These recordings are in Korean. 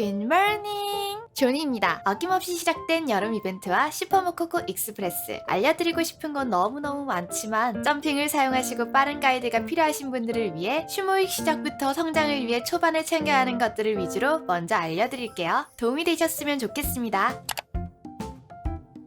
Morning! 조니입니다. 어김없이 시작된 여름 이벤트와 슈퍼모코코 익스프레스. 알려드리고 싶은 건 너무너무 많지만 점핑을 사용하시고 빠른 가이드가 필요하신 분들을 위해 슈모익 시작부터 성장을 위해 초반에 챙겨야 하는 것들을 위주로 먼저 알려드릴게요. 도움이 되셨으면 좋겠습니다.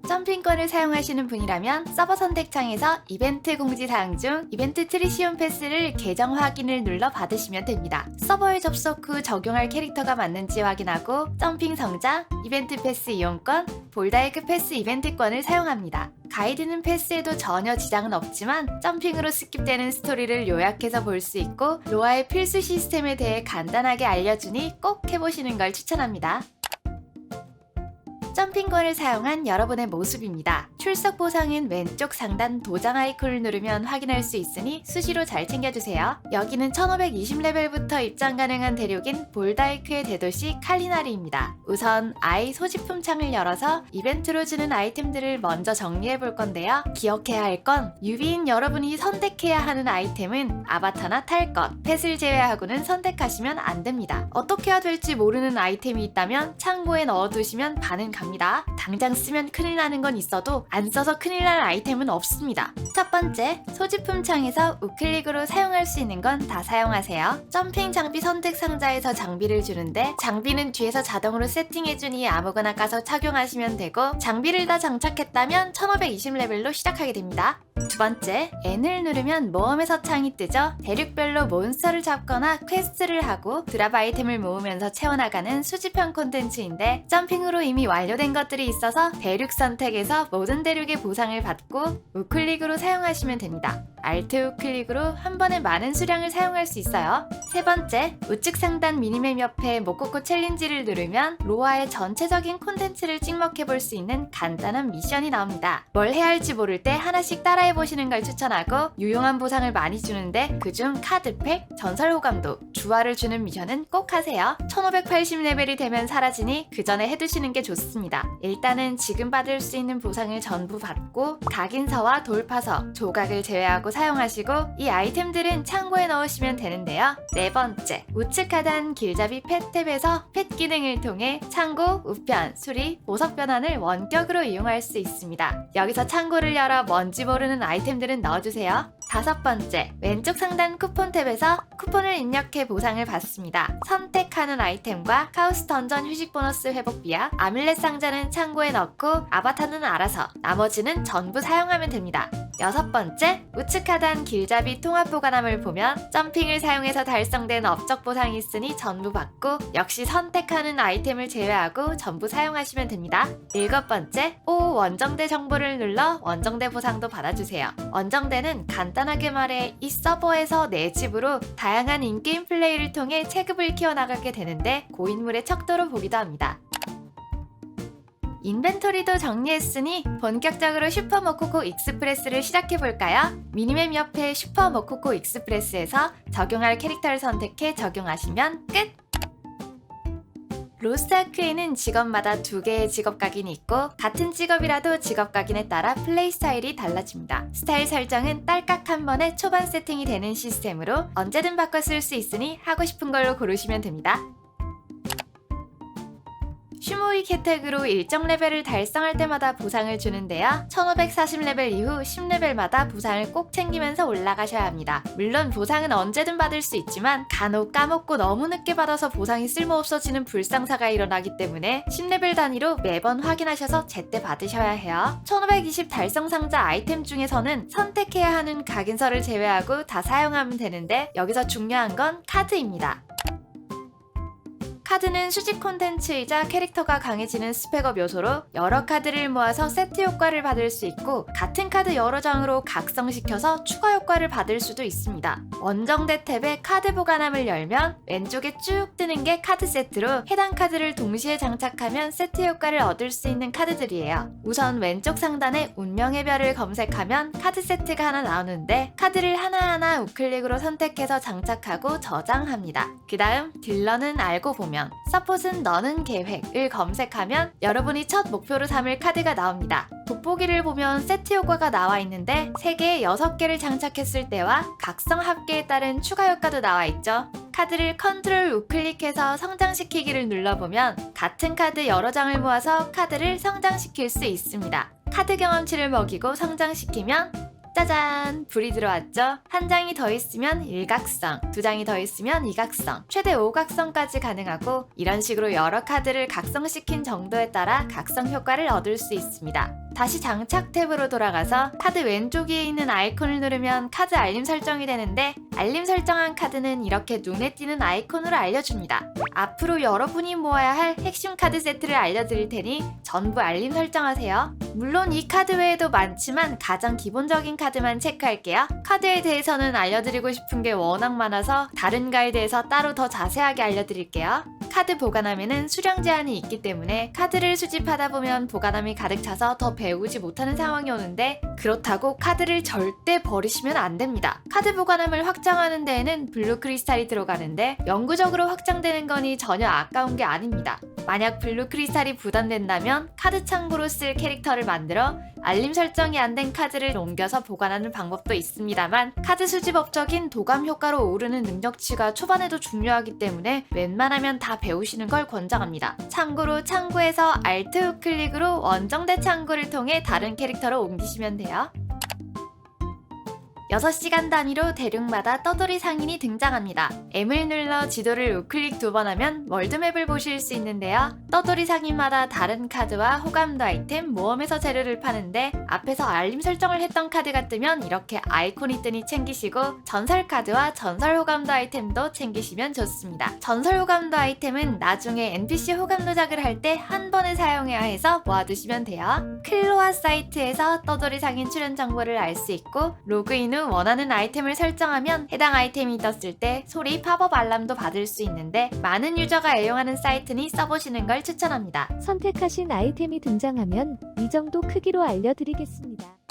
점핑권을 사용하시는 분이라면 서버 선택창에서 이벤트 공지 사항 중 이벤트 트리시온 패스를 계정 확인을 눌러 받으시면 됩니다. 서버에 접속 후 적용할 캐릭터가 맞는지 확인하고 점핑 성장, 이벤트 패스 이용권, 볼다이크 패스 이벤트권을 사용합니다. 가이드는 패스에도 전혀 지장은 없지만 점핑으로 스킵되는 스토리를 요약해서 볼 수 있고 로아의 필수 시스템에 대해 간단하게 알려주니 꼭 해보시는 걸 추천합니다. 점핑권을 사용한 여러분의 모습입니다. 출석 보상은 왼쪽 상단 도장 아이콘을 누르면 확인할 수 있으니 수시로 잘 챙겨주세요. 여기는 1520레벨부터 입장 가능한 대륙인 볼다이크의 대도시 칼리나리입니다. 우선 아이 소지품 창을 열어서 이벤트로 주는 아이템들을 먼저 정리해 볼 건데요. 기억해야 할 건 유비인 여러분이 선택해야 하는 아이템은 아바타나 탈 것, 펫을 제외하고는 선택하시면 안 됩니다. 어떻게 해야 될지 모르는 아이템이 있다면 창고에 넣어두시면 반은 갑니다. 당장 쓰면 큰일 나는 건 있어도 안 써서 큰일 날 아이템은 없습니다. 첫 번째, 소지품 창에서 우클릭으로 사용할 수 있는 건 다 사용하세요. 점핑 장비 선택 상자에서 장비를 주는데 장비는 뒤에서 자동으로 세팅해주니 아무거나 까서 착용하시면 되고 장비를 다 장착했다면 1520레벨로 시작하게 됩니다. 두 번째, N을 누르면 모험에서 창이 뜨죠. 대륙별로 몬스터를 잡거나 퀘스트를 하고 드랍 아이템을 모으면서 채워나가는 수집형 콘텐츠인데 점핑으로 이미 완료 된 것들이 있어서 대륙 선택에서 모든 대륙의 보상을 받고 우클릭으로 사용하시면 됩니다. Alt 우클릭으로 한 번에 많은 수량을 사용할 수 있어요. 세 번째, 우측 상단 미니맵 옆에 모코코 챌린지를 누르면 로아의 전체적인 콘텐츠를 찍먹해 볼 수 있는 간단한 미션이 나옵니다. 뭘 해야 할지 모를 때 하나씩 따라해 보시는 걸 추천하고 유용한 보상을 많이 주는데 그중 카드팩, 전설 호감도, 주화를 주는 미션은 꼭 하세요. 1580레벨이 되면 사라지니 그 전에 해두시는 게 좋습니다. 일단은 지금 받을 수 있는 보상을 전부 받고 각인서와 돌파서, 조각을 제외하고 사용하시고 이 아이템들은 창고에 넣으시면 되는데요. 네 번째, 우측 하단 길잡이 펫 탭에서 펫 기능을 통해 창고, 우편, 수리, 보석 변환을 원격으로 이용할 수 있습니다. 여기서 창고를 열어 뭔지 모르는 아이템들은 넣어주세요. 다섯 번째, 왼쪽 상단 쿠폰 탭에서 쿠폰을 입력해 보상을 받습니다. 선택하는 아이템과 카우스 던전 휴식 보너스 회복비야 아밀렛 상자는 창고에 넣고 아바타는 알아서 나머지는 전부 사용하면 됩니다. 여섯 번째, 우측 하단 길잡이 통합 보관함을 보면 점핑을 사용해서 달성된 업적 보상이 있으니 전부 받고 역시 선택하는 아이템을 제외하고 전부 사용하시면 됩니다. 일곱 번째, 오 원정대 정보를 눌러 원정대 보상도 받아주세요. 원정대는 간 단하게 말해 이 서버에서 내 집으로 다양한 인게임 플레이를 통해 체급을 키워나가게 되는데 고인물의 척도로 보기도 합니다. 인벤토리도 정리했으니 본격적으로 슈퍼 모코코 익스프레스를 시작해볼까요? 미니맵 옆에 슈퍼 모코코 익스프레스에서 적용할 캐릭터를 선택해 적용하시면 끝! 로스트아크에는 직업마다 두 개의 직업 각인이 있고 같은 직업이라도 직업 각인에 따라 플레이 스타일이 달라집니다. 스타일 설정은 딸깍 한 번에 초반 세팅이 되는 시스템으로 언제든 바꿔 쓸 수 있으니 하고 싶은 걸로 고르시면 됩니다. 슈모익 혜택으로 일정 레벨을 달성할 때마다 보상을 주는데요. 1540레벨 이후 10레벨마다 보상을 꼭 챙기면서 올라가셔야 합니다. 물론 보상은 언제든 받을 수 있지만 간혹 까먹고 너무 늦게 받아서 보상이 쓸모없어지는 불상사가 일어나기 때문에 10레벨 단위로 매번 확인하셔서 제때 받으셔야 해요. 1520 달성 상자 아이템 중에서는 선택해야 하는 각인서를 제외하고 다 사용하면 되는데 여기서 중요한 건 카드입니다. 카드는 수집 콘텐츠이자 캐릭터가 강해지는 스펙업 요소로 여러 카드를 모아서 세트 효과를 받을 수 있고 같은 카드 여러 장으로 각성시켜서 추가 효과를 받을 수도 있습니다. 원정대 탭에 카드 보관함을 열면 왼쪽에 쭉 뜨는 게 카드 세트로 해당 카드를 동시에 장착하면 세트 효과를 얻을 수 있는 카드들이에요. 우선 왼쪽 상단에 운명의 별을 검색하면 카드 세트가 하나 나오는데 카드를 하나하나 우클릭으로 선택해서 장착하고 저장합니다. 그 다음 딜러는 알고 보면 서폿은 너는 계획을 검색하면 여러분이 첫 목표로 삼을 카드가 나옵니다. 돋보기를 보면 세트 효과가 나와 있는데 3개, 6개를 장착했을 때와 각성 합계에 따른 추가 효과도 나와 있죠. 카드를 컨트롤 우클릭해서 성장시키기를 눌러보면 같은 카드 여러 장을 모아서 카드를 성장시킬 수 있습니다. 카드 경험치를 먹이고 성장시키면 짜잔! 불이 들어왔죠? 한 장이 더 있으면 일각성, 두 장이 더 있으면 이각성, 최대 오각성까지 가능하고 이런 식으로 여러 카드를 각성시킨 정도에 따라 각성 효과를 얻을 수 있습니다. 다시 장착 탭으로 돌아가서 카드 왼쪽 위에 있는 아이콘을 누르면 카드 알림 설정이 되는데 알림 설정한 카드는 이렇게 눈에 띄는 아이콘으로 알려줍니다. 앞으로 여러분이 모아야 할 핵심 카드 세트를 알려드릴 테니 전부 알림 설정하세요. 물론 이 카드 외에도 많지만 가장 기본적인 카드만 체크할게요. 카드에 대해서는 알려드리고 싶은 게 워낙 많아서 다른 가이드에서 따로 더 자세하게 알려드릴게요. 카드 보관함에는 수량 제한이 있기 때문에 카드를 수집하다 보면 보관함이 가득 차서 더 배우지 못하는 상황이 오는데 그렇다고 카드를 절대 버리시면 안 됩니다. 카드 보관함을 확장하는 데에는 블루 크리스탈이 들어가는데 영구적으로 확장되는 거니 전혀 아까운 게 아닙니다. 만약 블루 크리스탈이 부담된다면 카드 창고로 쓸 캐릭터를 만들어 알림 설정이 안 된 카드를 옮겨서 보관하는 방법도 있습니다만 카드 수집 업적인 도감 효과로 오르는 능력치가 초반에도 중요하기 때문에 웬만하면 다 배우시는 걸 권장합니다. 참고로 창구에서 Alt 우클릭으로 원정대 창구를 통해 다른 캐릭터로 옮기시면 돼요. 6시간 단위로 대륙마다 떠돌이 상인이 등장합니다. M을 눌러 지도를 우클릭 두 번 하면 월드맵을 보실 수 있는데요. 떠돌이 상인마다 다른 카드와 호감도 아이템, 모험에서 재료를 파는데 앞에서 알림 설정을 했던 카드가 뜨면 이렇게 아이콘이 뜨니 챙기시고 전설 카드와 전설 호감도 아이템도 챙기시면 좋습니다. 전설 호감도 아이템은 나중에 NPC 호감 도작을 할 때 한 번에 사용해야 해서 모아두시면 돼요. 클로아 사이트에서 떠돌이 상인 출연 정보를 알 수 있고 로그인 후 원하는 아이템을 설정하면 해당 아이템이 떴을 때 소리 팝업 알람도 받을 수 있는데 많은 유저가 애용하는 사이트니 써보시는 걸 추천합니다. 선택하신 아이템이 등장하면 이 정도 크기로 알려드리겠습니다.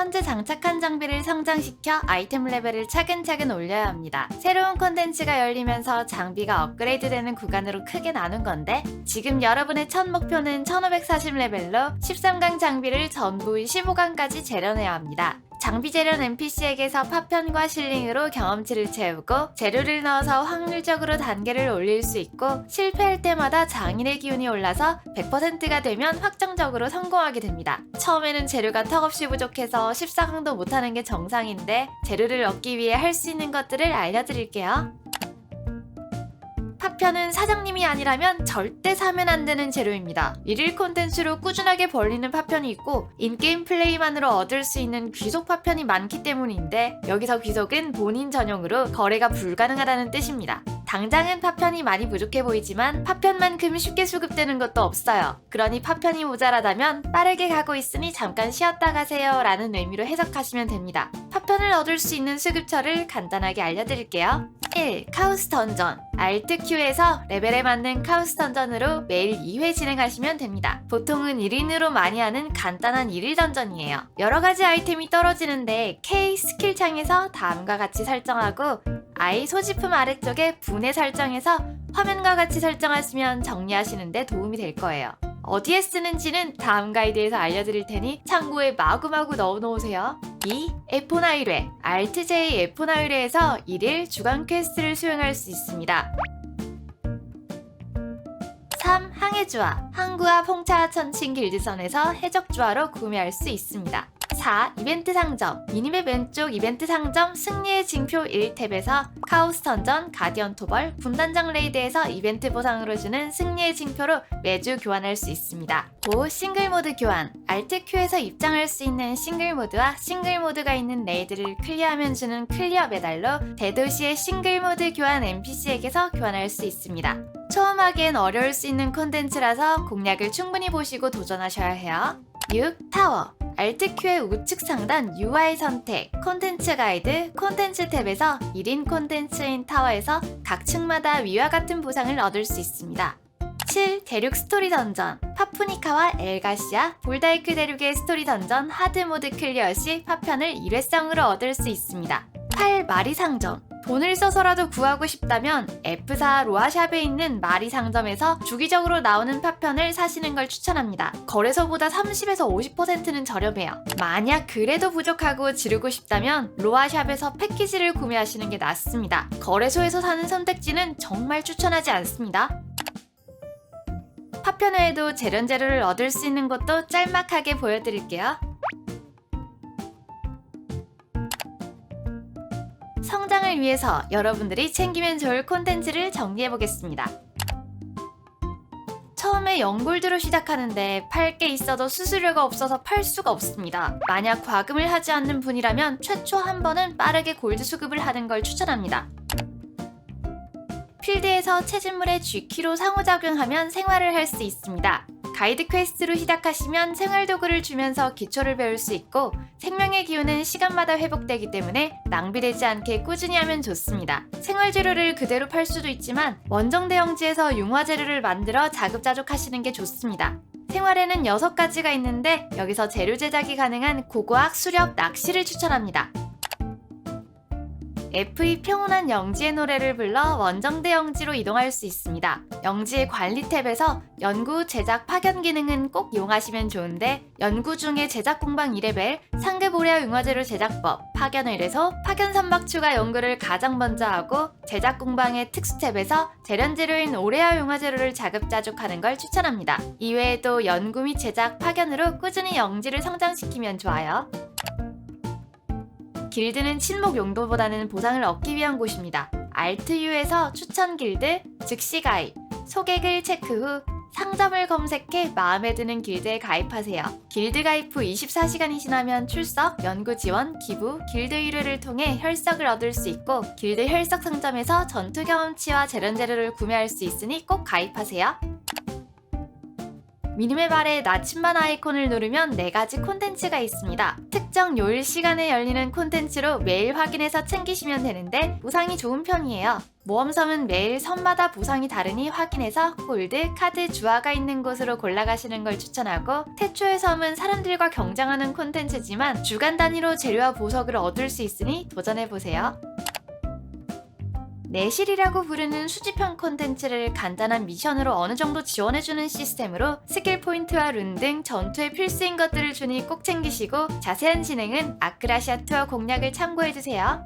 현재 장착한 장비를 성장시켜 아이템 레벨을 차근차근 올려야 합니다. 새로운 콘텐츠가 열리면서 장비가 업그레이드되는 구간으로 크게 나눈 건데 지금 여러분의 첫 목표는 1540레벨로 13강 장비를 전부 15강까지 재련해야 합니다. 장비 재련 NPC에게서 파편과 실링으로 경험치를 채우고 재료를 넣어서 확률적으로 단계를 올릴 수 있고 실패할 때마다 장인의 기운이 올라서 100%가 되면 확정적으로 성공하게 됩니다. 처음에는 재료가 턱없이 부족해서 14강도 못하는 게 정상인데 재료를 얻기 위해 할 수 있는 것들을 알려드릴게요. 파편은 사장님이 아니라면 절대 사면 안 되는 재료입니다. 일일 콘텐츠로 꾸준하게 벌리는 파편이 있고 인게임 플레이만으로 얻을 수 있는 귀속 파편이 많기 때문인데 여기서 귀속은 본인 전용으로 거래가 불가능하다는 뜻입니다. 당장은 파편이 많이 부족해 보이지만 파편만큼 쉽게 수급되는 것도 없어요. 그러니 파편이 모자라다면 빠르게 가고 있으니 잠깐 쉬었다 가세요 라는 의미로 해석하시면 됩니다. 파편을 얻을 수 있는 수급처를 간단하게 알려드릴게요. 1. 카우스 던전 Alt Q에서 레벨에 맞는 카우스 던전으로 매일 2회 진행하시면 됩니다. 보통은 1인으로 많이 하는 간단한 1일 던전이에요. 여러 가지 아이템이 떨어지는데 K 스킬 창에서 다음과 같이 설정하고 I 소지품 아래쪽에 분해 설정해서 화면과 같이 설정하시면 정리하시는데 도움이 될 거예요. 어디에 쓰는지는 다음 가이드에서 알려드릴 테니 참고에 마구마구 넣어놓으세요. 2. F4 1회 Alt-J F4 1회에서 1일 주간 퀘스트를 수행할 수 있습니다. 3. 항해주화 항구와 풍차 천칭 길드선에서 해적주화로 구매할 수 있습니다. 4. 이벤트 상점 미니맵 왼쪽 이벤트 상점 승리의 징표 1탭에서 카오스 던전, 가디언 토벌, 분단장 레이드에서 이벤트 보상으로 주는 승리의 징표로 매주 교환할 수 있습니다. 5. 싱글 모드 교환 Q에서 입장할 수 있는 싱글 모드와 싱글 모드가 있는 레이드를 클리어하면 주는 클리어 메달로 대도시의 싱글 모드 교환 NPC에게서 교환할 수 있습니다. 처음 하기엔 어려울 수 있는 콘텐츠라서 공략을 충분히 보시고 도전하셔야 해요. 6. 타워 Alt-Q의 우측 상단 UI 선택, 콘텐츠 가이드, 콘텐츠 탭에서 1인 콘텐츠인 타워에서 각 층마다 위와 같은 보상을 얻을 수 있습니다. 7. 대륙 스토리 던전 파푸니카와 엘가시아, 볼다이크 대륙의 스토리 던전 하드 모드 클리어 시 파편을 일회성으로 얻을 수 있습니다. 8. 마리 상점 돈을 써서라도 구하고 싶다면 F사 로아샵에 있는 마리 상점에서 주기적으로 나오는 파편을 사시는 걸 추천합니다. 거래소보다 30에서 50%는 저렴해요. 만약 그래도 부족하고 지르고 싶다면 로아샵에서 패키지를 구매하시는 게 낫습니다. 거래소에서 사는 선택지는 정말 추천하지 않습니다. 파편 외에도 재련재료를 얻을 수 있는 것도 짤막하게 보여드릴게요. 성장을 위해서 여러분들이 챙기면 좋을 콘텐츠를 정리해보겠습니다. 처음에 영골드로 시작하는데 팔 게 있어도 수수료가 없어서 팔 수가 없습니다. 만약 과금을 하지 않는 분이라면 최초 한 번은 빠르게 골드 수급을 하는 걸 추천합니다. 필드에서 채집물의 G키로 상호작용하면 생활을 할 수 있습니다. 가이드 퀘스트로 시작하시면 생활 도구를 주면서 기초를 배울 수 있고 생명의 기운은 시간마다 회복되기 때문에 낭비되지 않게 꾸준히 하면 좋습니다. 생활 재료를 그대로 팔 수도 있지만 원정 대형지에서 융화 재료를 만들어 자급자족 하시는 게 좋습니다. 생활에는 6가지가 있는데 여기서 재료 제작이 가능한 고고학 수렵 낚시를 추천합니다. F2 평온한 영지의 노래를 불러 원정대 영지로 이동할 수 있습니다. 영지의 관리 탭에서 연구, 제작, 파견 기능은 꼭 이용하시면 좋은데 연구 중에 제작 공방 2레벨, 상급 오레아 융화제로 제작법, 파견을 이래서 파견 선박 추가 연구를 가장 먼저 하고 제작 공방의 특수 탭에서 재련 재료인 오레아 융화제로를 자급자족하는 걸 추천합니다. 이외에도 연구 및 제작, 파견으로 꾸준히 영지를 성장시키면 좋아요. 길드는 친목 용도보다는 보상을 얻기 위한 곳입니다. 알트유에서 추천 길드, 즉시 가입, 소개글 체크 후 상점을 검색해 마음에 드는 길드에 가입하세요. 길드 가입 후 24시간이 지나면 출석, 연구 지원, 기부, 길드 의뢰를 통해 혈석을 얻을 수 있고 길드 혈석 상점에서 전투 경험치와 재련 재료를 구매할 수 있으니 꼭 가입하세요. 아래 나침반 아이콘을 누르면 4가지 콘텐츠가 있습니다. 특정 요일 시간에 열리는 콘텐츠로 매일 확인해서 챙기시면 되는데 보상이 좋은 편이에요. 모험섬은 매일 섬마다 보상이 다르니 확인해서 골드, 카드, 주화가 있는 곳으로 골라가시는 걸 추천하고 태초의 섬은 사람들과 경쟁하는 콘텐츠지만 주간 단위로 재료와 보석을 얻을 수 있으니 도전해보세요. 내실이라고 부르는 수집형 콘텐츠를 간단한 미션으로 어느 정도 지원해주는 시스템으로 스킬 포인트와 룬 등 전투에 필수인 것들을 주니 꼭 챙기시고 자세한 진행은 아크라시아 투어 공략을 참고해주세요.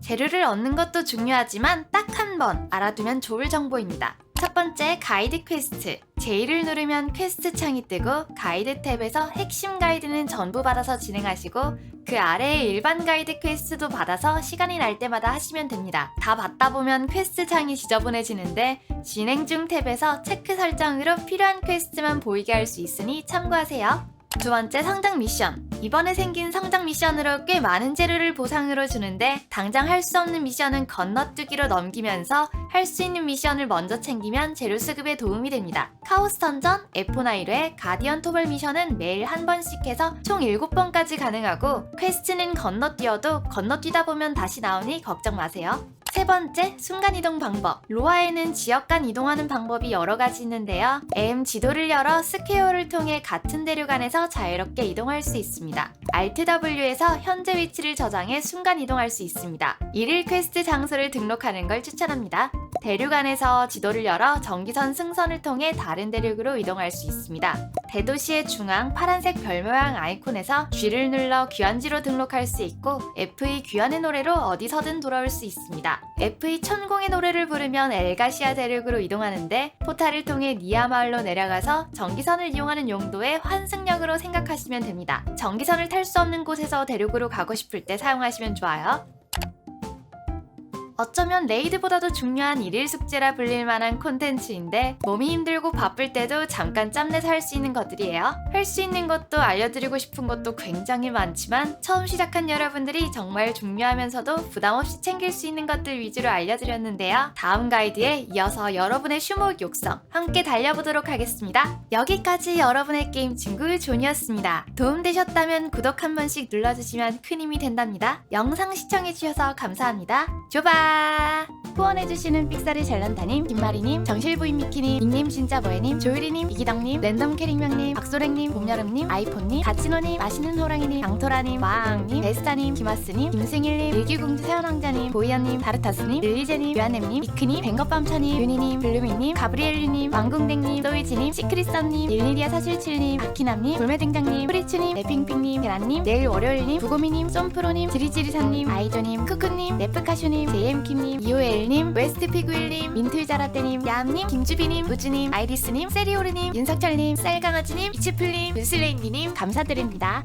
재료를 얻는 것도 중요하지만 딱 한 번 알아두면 좋을 정보입니다. 첫 번째 가이드 퀘스트. J를 누르면 퀘스트 창이 뜨고 가이드 탭에서 핵심 가이드는 전부 받아서 진행하시고 그 아래에 일반 가이드 퀘스트도 받아서 시간이 날 때마다 하시면 됩니다. 다 받다 보면 퀘스트 창이 지저분해지는데 진행 중 탭에서 체크 설정으로 필요한 퀘스트만 보이게 할 수 있으니 참고하세요. 두 번째 성장 미션. 이번에 생긴 성장 미션으로 꽤 많은 재료를 보상으로 주는데 당장 할 수 없는 미션은 건너뛰기로 넘기면서 할 수 있는 미션을 먼저 챙기면 재료 수급에 도움이 됩니다. 카오스 던전, F9회, 가디언 토벌 미션은 매일 한 번씩 해서 총 7번까지 가능하고 퀘스트는 건너뛰어도 건너뛰다 보면 다시 나오니 걱정 마세요. 세 번째, 순간이동 방법. 로아에는 지역 간 이동하는 방법이 여러 가지 있는데요. M 지도를 열어 스퀘어를 통해 같은 대륙 안에서 자유롭게 이동할 수 있습니다. Alt W에서 현재 위치를 저장해 순간 이동할 수 있습니다. 일일 퀘스트 장소를 등록하는 걸 추천합니다. 대륙 안에서 지도를 열어 전기선 승선을 통해 다른 대륙으로 이동할 수 있습니다. 대도시의 중앙 파란색 별 모양 아이콘에서 G를 눌러 귀환지로 등록할 수 있고 F2 귀환의 노래로 어디서든 돌아올 수 있습니다. F2 천공의 노래를 부르면 엘가시아 대륙으로 이동하는데 포탈을 통해 니아 마을로 내려가서 전기선을 이용하는 용도의 환승역으로 생각하시면 됩니다. 전기선을 탈 수 없는 곳에서 대륙으로 가고 싶을 때 사용하시면 좋아요. 어쩌면 레이드보다도 중요한 일일 숙제라 불릴 만한 콘텐츠인데 몸이 힘들고 바쁠 때도 잠깐 짬내서 할 수 있는 것들이에요. 할 수 있는 것도 알려드리고 싶은 것도 굉장히 많지만 처음 시작한 여러분들이 정말 중요하면서도 부담 없이 챙길 수 있는 것들 위주로 알려드렸는데요. 다음 가이드에 이어서 여러분의 슈목 욕성 함께 달려보도록 하겠습니다. 여기까지 여러분의 게임 친구 존이었습니다. 도움되셨다면 구독 한 번씩 눌러주시면 큰 힘이 된답니다. 영상 시청해주셔서 감사합니다. 조바! 후원해주시는 삑사리 잘난다님, 김마리님, 정실부인 미키님, 닉님 진짜 뭐해님, 조유리님, 이기덕님, 랜덤 캐릭명님, 박소랭님, 봄여름님, 아이폰님, 가치노님, 맛있는 호랑이님, 강토라님, 와앙님, 베스타님, 김아스님, 김승일님, 일기공주 세연왕자님, 보이언님, 다르타스님, 릴리제님, 유한nem님, 미크님, 뱅거밤차님, 유니님, 블루미님, 가브리엘류님, 왕궁댕님, 소이지님, 시크릿썬님, 일리리아 사실칠님, 아키남님, 불매등장님, 프리츠님, 레핑핑님, 계란님, 내일 월요일님, 부고미님, 쏨프로님, 지리지리사님, 아이조님, 크크님, 네프카슈님, 제이 엠킴님, 이오엘님, 웨스트피구일님, 민틀자라떼님, 얌님, 김주비님, 우주님, 아이리스님, 세리오르님, 윤석철님, 쌀강아지님, 이치플님, 윤슬레인디님 감사드립니다.